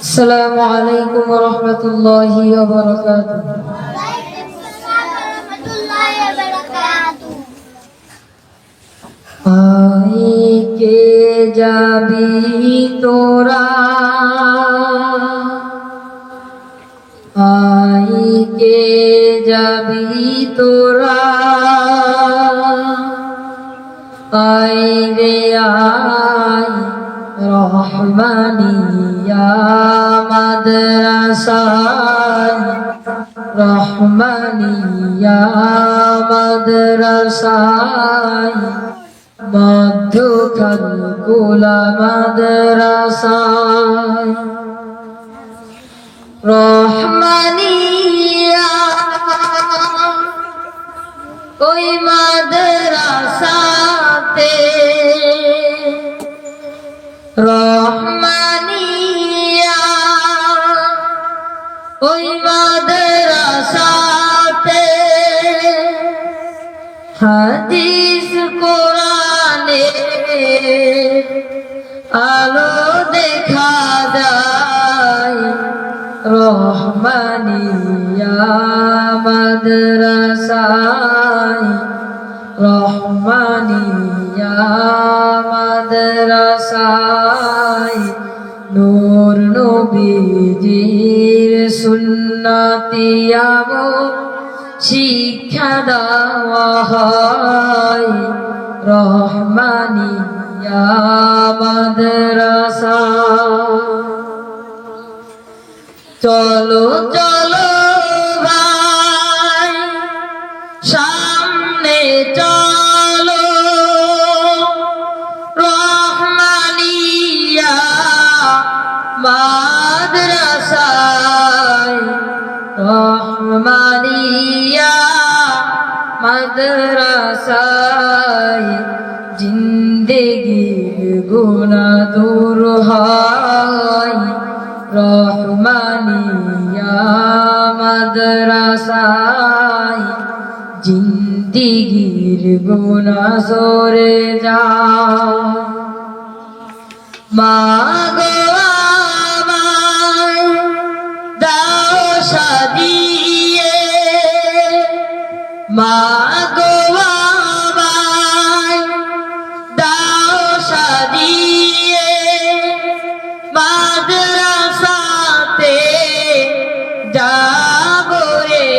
السلام عليكم ورحمة الله وبركاته আইকে যাবি তোরা আইকে যাবি তোরা আই রে আই রহমানিয়া মাদ্রাসায় রহমানিয়া মাদ্রাসায় মধ্যখান কুলা মাদ্রাসায় রহমানিয়া ওই মাদ্রাসাতে রহমানিয়া ওই মাদ্রাসাতে হাদিস কোরআনে আলো দেখা যায়। রহমানিয়া মাদ্রাসায় রহমানিয়া মাদ্রাসায় নূর নবীজির সুন্নাতিয়াম শিক্ষা দেওয়া হয়। রহমানিয়া মাদ্রাসা। চলো চলো ভাই সামনে চলো। রহমানিয়া মাদ্রাসায় জিন্দেগির গুণা দূর হয়। রহমানিয়া মাদ্রাসায় জিন্দিগির গুণা সরে যায় মাগো মাগো আমায় দাও সাদিয়ে মাদ্রাসাতে যাব রে।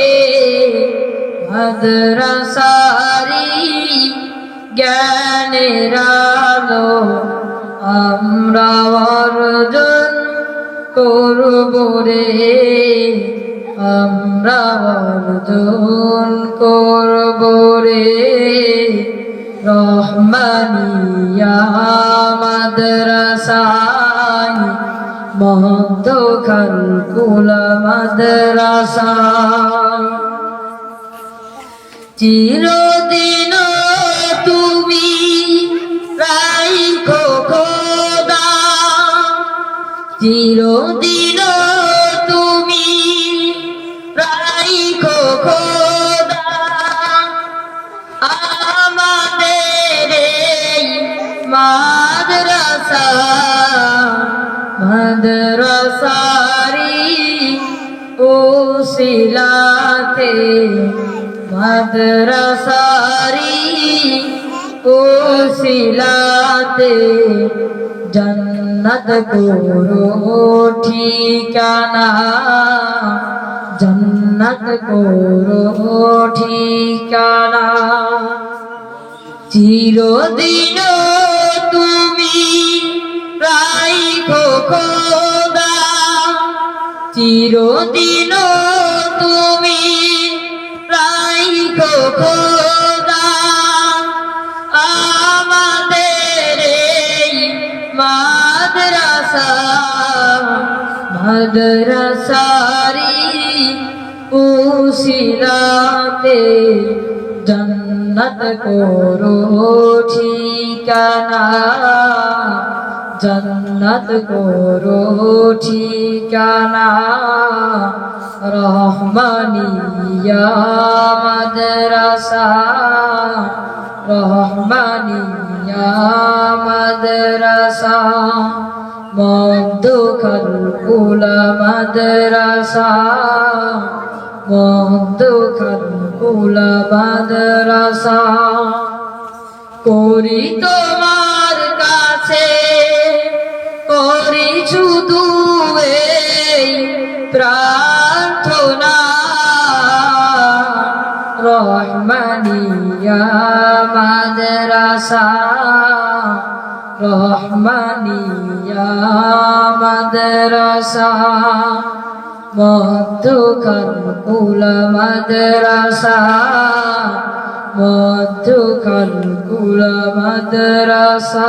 মাদ্রাসারি জ্ঞানের আলো আমরা অর্জন করব রে। আমরা অর্জন করব রে। রহমানিয়া মাদ্রাসায় মহন্ত খালকুল মাদ্রাসায়। চিরদিন মাদ্রাসা মাদ্রাসারি ওসিলাতে মাদ্রাসারি ওসিলাতে জন্নত করো ঠিকানা জন্নত করো ঠিকানা। চিরদিন চিরদিন তুমি রাইখো খোদা আমাদের মাদ্রাসা মাদ্রাসারি উশিলাতে জন্নত করো ঠিকানা জন্নত করো ঠিকানা রহমানিয়া মাদ্রাসা রহমানিয়া মাদ্রাসা মধ্যখান কুলা মাদ্রাসা মধ্যখান কুলা মাদ্রাসা। করি তোমার প্রার্থনা। রহমানিয়া মাদ্রাসা। রহমানিয়া মাদ্রাসা। মধ্যখান কুলা মাদ্রাসা। মধ্যখান কুলা মাদ্রাসা।